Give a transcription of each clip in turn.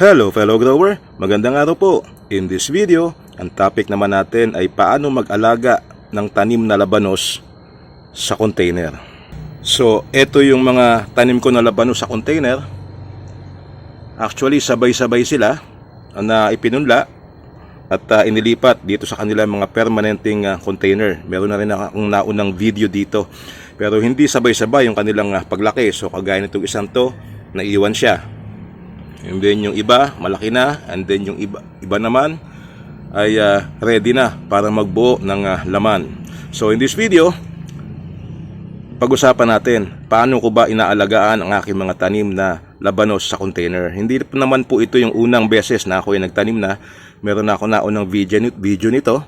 Hello fellow grower, magandang araw po. In this video, ang topic naman natin ay paano mag-alaga ng tanim na labanos sa container. So, ito yung mga tanim ko na labanos sa container. Actually, sabay-sabay sila na ipinunla at uh, inilipat dito sa kanilang mga permanenteng uh, container. Meron na rin akong naunang video dito. Pero hindi sabay-sabay yung kanilang uh, paglaki. So, kagaya nitong isang to, naiwan siya. And then yung iba, malaki na. And then yung iba, iba naman ay uh, ready na para magbuo ng uh, laman. So in this video, pag-usapan natin paano ko ba inaalagaan ang aking mga tanim na labanos sa container. Hindi naman po ito yung unang beses na ako ay nagtanim na. Meron na ako naunang video, video nito.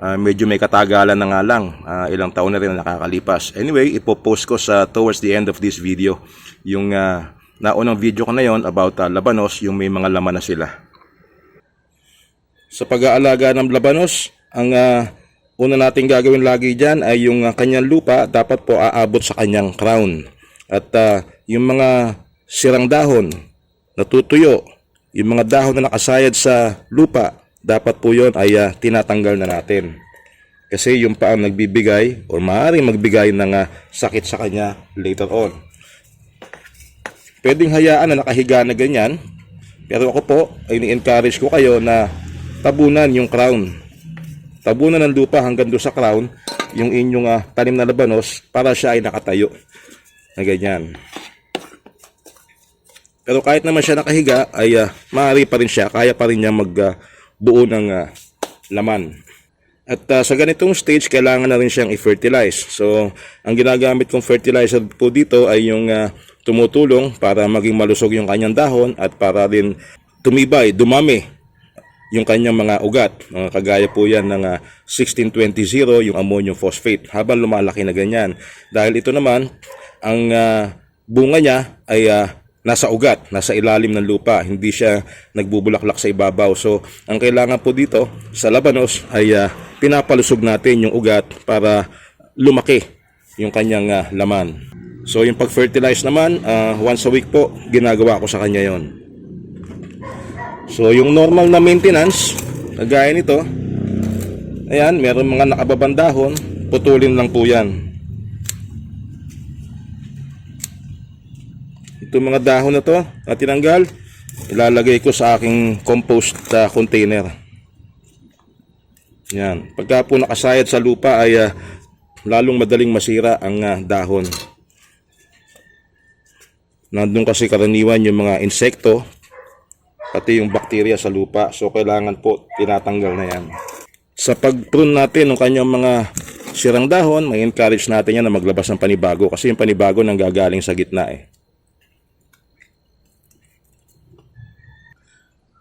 Uh, medyo may katagalan na nga lang. Uh, ilang taon na rin na nakakalipas. Anyway, ipopost ko sa towards the end of this video yung uh, naunang video ko na yon about uh, labanos, yung may mga laman na sila. Sa pag-aalaga ng labanos, ang uh, una nating gagawin lagi dyan ay yung uh, kanyang lupa dapat po aabot sa kanyang crown. At uh, yung mga sirang dahon, natutuyo, yung mga dahon na nakasayad sa lupa, dapat po yon ay uh, tinatanggal na natin. Kasi yung pa ang nagbibigay o maaaring magbigay ng uh, sakit sa kanya later on. Pwedeng hayaan na nakahiga na ganyan. Pero ako po ay ni-encourage ko kayo na tabunan yung crown. Tabunan ng lupa hanggang doon sa crown yung inyong uh, tanim na labanos para siya ay nakatayo. Na ganyan. Pero kahit naman siya nakahiga ay uh, maaari pa rin siya. Kaya pa rin niya magbuo uh, ng uh, laman. At uh, sa ganitong stage, kailangan na rin siyang i-fertilize. So, ang ginagamit kong fertilizer po dito ay yung uh, tumutulong para maging malusog yung kanyang dahon at para din tumibay, dumami yung kanyang mga ugat. Uh, kagaya po yan ng uh, 1620 yung ammonium phosphate habang lumalaki na ganyan. Dahil ito naman, ang uh, bunga niya ay uh, nasa ugat, nasa ilalim ng lupa, hindi siya nagbubulaklak sa ibabaw. So, ang kailangan po dito sa labanos ay uh, pinapalusog natin yung ugat para lumaki yung kanyang uh, laman. So, yung pag-fertilize naman, uh, once a week po, ginagawa ko sa kanya yon. So, yung normal na maintenance, kagaya nito, ayan, meron mga nakababang dahon, putulin lang po yan. Itong mga dahon na to na tinanggal, ilalagay ko sa aking compost uh, container. Yan. Pagka po nakasayad sa lupa ay uh, lalong madaling masira ang uh, dahon. Nandun kasi karaniwan yung mga insekto, pati yung bakterya sa lupa. So kailangan po tinatanggal na yan. Sa pag-prune natin ng kanyang mga sirang dahon, may encourage natin yan na maglabas ng panibago kasi yung panibago nang gagaling sa gitna eh.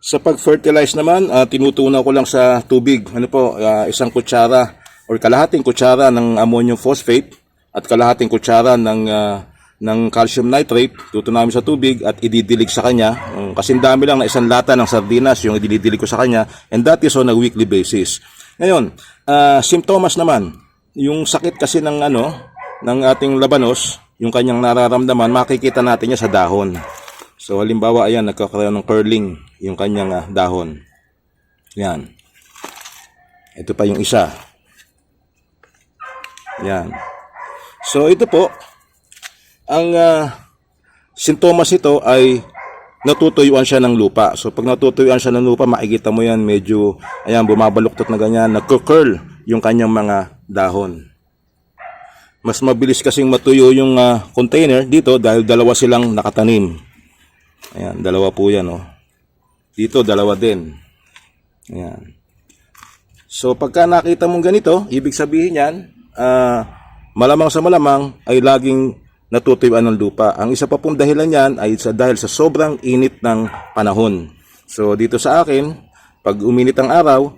Sa pag-fertilize naman, uh, tinutunaw ko lang sa tubig. Ano po, uh, isang kutsara or kalahating kutsara ng ammonium phosphate at kalahating kutsara ng uh, ng calcium nitrate. Tutunawin sa tubig at ididilig sa kanya. Um, kasi dami lang na isang lata ng sardinas yung ididilig ko sa kanya and that is on a weekly basis. Ngayon, uh, simptomas naman. Yung sakit kasi ng ano, ng ating labanos, yung kanyang nararamdaman, makikita natin niya sa dahon. So halimbawa ayan nagkakaroon ng curling yung kanyang uh, dahon. Yan. Ito pa yung isa. Yan. So ito po ang uh, sintomas nito ay natutuyuan siya ng lupa. So pag natutuyuan siya ng lupa, makikita mo yan medyo ayan bumabaluktot na ganyan, nagko-curl yung kanyang mga dahon. Mas mabilis kasing matuyo yung uh, container dito dahil dalawa silang nakatanim. Ayan, dalawa po yan, oh. Dito, dalawa din. Ayan. So, pagka nakita mong ganito, ibig sabihin yan, uh, malamang sa malamang ay laging natutuyuan ng lupa. Ang isa pa pong dahilan yan ay sa, dahil sa sobrang init ng panahon. So, dito sa akin, pag uminit ang araw,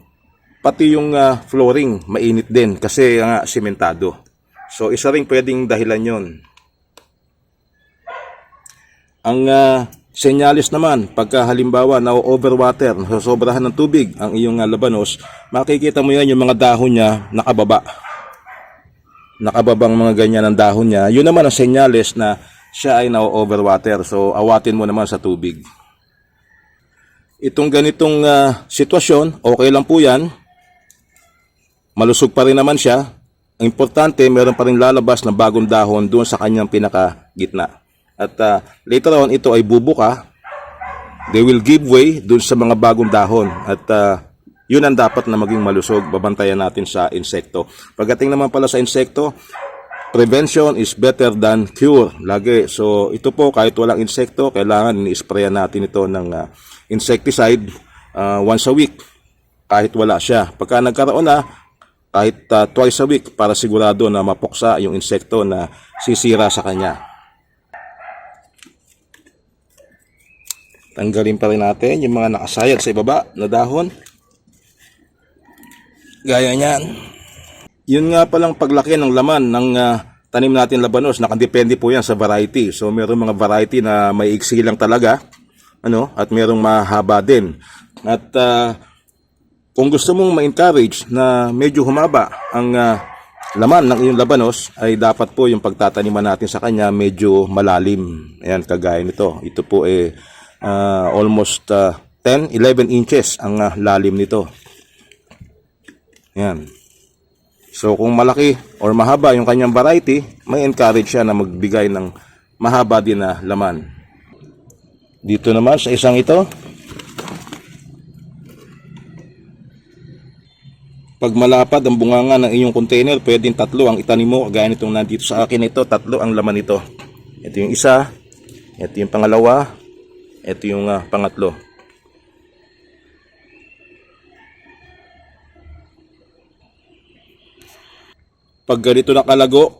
pati yung uh, flooring mainit din kasi nga uh, simentado. So, isa ring pwedeng dahilan yon. Ang uh, Senyalis naman, pagka halimbawa na overwater, nasosobrahan ng tubig ang iyong uh, labanos, makikita mo yan yung mga dahon niya nakababa. Nakababang mga ganyan ang dahon niya. Yun naman ang senyalis na siya ay na-overwater. So, awatin mo naman sa tubig. itong ganitong ah, sitwasyon, okay lang po yan. Malusog pa rin naman siya. Ang importante, meron pa rin lalabas na bagong dahon doon sa kanyang pinaka-gitna. At ah, later on, ito ay bubuka. They will give way doon sa mga bagong dahon. At ah, yun ang dapat na maging malusog. Babantayan natin sa insekto. Pagdating naman pala sa insekto, prevention is better than cure. Lagi. So, ito po, kahit walang insekto, kailangan ni-sprayan natin ito ng ah, insecticide ah, once a week. Kahit wala siya. Pagka nagkaroon na, kahit ah, twice a week para sigurado na mapuksa yung insekto na sisira sa kanya. Tanggalin pa rin natin yung mga nakasayad sa ibaba na dahon. Gaya niyan. Yun nga palang paglaki ng laman ng ah, tanim natin labanos, nakadepende po yan sa variety. So mayroong mga variety na may iksi lang talaga, ano, at mayroong mahaba din. At ah, kung gusto mong ma-encourage na medyo humaba ang ah, laman ng iyong labanos, ay dapat po yung pagtataniman natin sa kanya medyo malalim. Ayan, kagaya nito. Ito po eh ah, almost ah, 10, 11 inches ang ah, lalim nito. Yan. So kung malaki or mahaba yung kanyang variety, may encourage siya na magbigay ng mahaba din na laman. Dito naman sa isang ito, pag malapad ang bunganga ng inyong container, pwedeng tatlo ang itanim mo. Gaya nitong nandito sa akin ito, tatlo ang laman nito. Ito yung isa, ito yung pangalawa, ito yung ah, pangatlo. Pag ganito nakalago,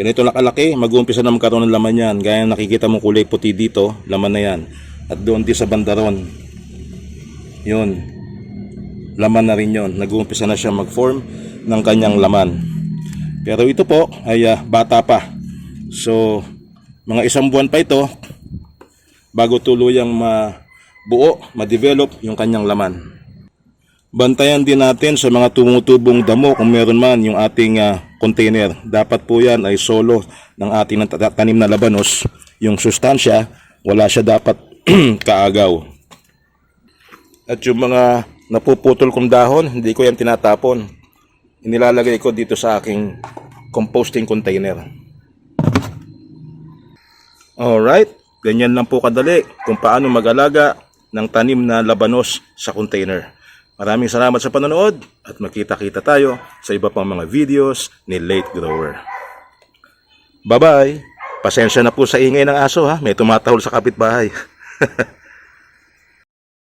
ganito nakalaki, mag-uumpisa na magkaroon ng laman yan. Gaya nakikita mong kulay puti dito, laman na yan. At doon din sa bandaron, yun, laman na rin yun. Nag-uumpisa na siya mag-form ng kanyang laman. Pero ito po ay ah, bata pa. So, mga isang buwan pa ito, bago tuluyang mabuo, ma-develop yung kanyang laman. Bantayan din natin sa mga tumutubong damo kung meron man yung ating ah, container. Dapat po yan ay solo ng ating tanim na labanos. Yung sustansya, wala siya dapat kaagaw. At yung mga napuputol kong dahon, hindi ko yan tinatapon. Inilalagay ko dito sa aking composting container. Alright, ganyan lang po kadali kung paano mag-alaga ng tanim na labanos sa container. Maraming salamat sa panonood at makita-kita tayo sa iba pang mga videos ni Late Grower. Bye-bye! Pasensya na po sa ingay ng aso ha, may tumatahol sa kapitbahay.